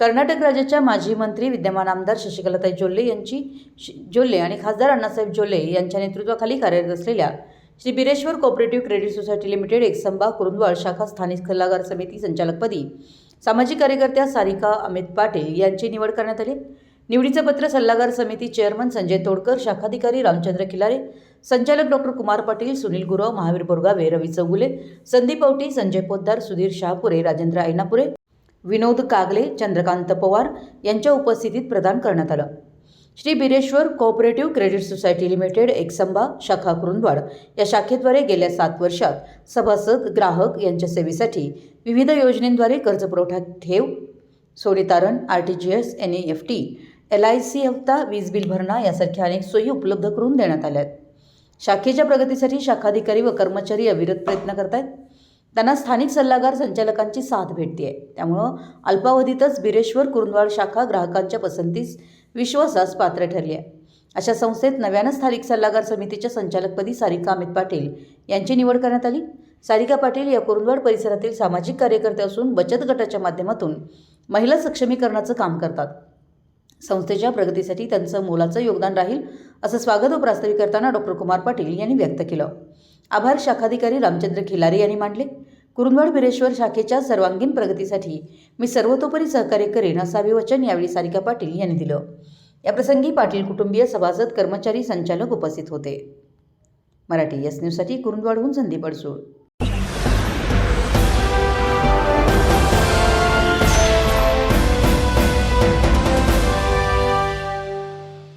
कर्नाटक राज्याच्या माजी मंत्री विद्यमान आमदार शशिकलाताई जोल्ले यांची श- जोल्ले आणि खासदार अण्णासाहेब जोल्ले यांच्या नेतृत्वाखाली कार्यरत असलेल्या Shri Bireshwar cooperative credit society limited Eksamba Kurundwad शाखा स्थानिक सल्लागार समिती संचालकपदी सामाजिक कार्यकर्त्या सारिका अमित पाटील यांची निवड करण्यात आली. निवडीचं पत्र सल्लागार समिती चेअरमन संजय तोडकर शाखाधिकारी रामचंद्र खिलारे संचालक डॉक्टर कुमार पाटील सुनील गुरव महावीर बोरगावे रवी चौगुले संदीप औटी संजय पोद्दार सुधीर शहापुरे राजेंद्र ऐनापुरे विनोद कागले चंद्रकांत पवार यांच्या उपस्थितीत प्रदान करण्यात आलं. Shri Bireshwar cooperative credit society limited Eksamba शाखा कुरुंदवाड या शाखेद्वारे गेल्या सात वर्षात सभासद ग्राहक यांच्या सेवेसाठी विविध योजनेद्वारे कर्जपुरवठा ठेव सोने तारण R T G S N F T L I C हप्ता वीज बिल भरणा यासारख्या अनेक सोयी उपलब्ध करून देण्यात आल्या आहेत. शाखेच्या प्रगतीसाठी शाखाधिकारी व कर्मचारी अविरत प्रयत्न करत आहेत त्यांना स्थानिक सल्लागार संचालकांची साथ भेटते आहे त्यामुळं अल्पावधीतच बिरेश्वर कुरुंदवाड शाखा ग्राहकांच्या पसंतीस विश्वासास पात्र ठरली आहे अशा संस्थेत नव्यानं स्थानिक सल्लागार समितीच्या संचालकपदी सारिका अमित पाटील यांची निवड करण्यात आली. सारिका पाटील या कुरुंदवाड परिसरातील सामाजिक कार्यकर्ते असून बचत गटाच्या माध्यमातून महिला सक्षमीकरणाचं काम करतात. संस्थेच्या प्रगतीसाठी त्यांचं मोलाचं योगदान राहील असं स्वागत व प्रास्ताविक करताना डॉक्टर कुमार पाटील यांनी व्यक्त केलं. आभार शाखाधिकारी रामचंद्र खिलारे यांनी मांडले. कुरुंदवाड बिरेश्वर शाखेच्या सर्वांगीण प्रगतीसाठी मी सर्वतोपरी सहकार्य करेन असं अभिवचन यावेळी सारिका पाटील यांनी दिलं. याप्रसंगी पाटील कुटुंबीय सभासद कर्मचारी संचालक उपस्थित होते. मराठी एस न्यूजसाठी कुरुंदवाडहून संदीप अडसूळ.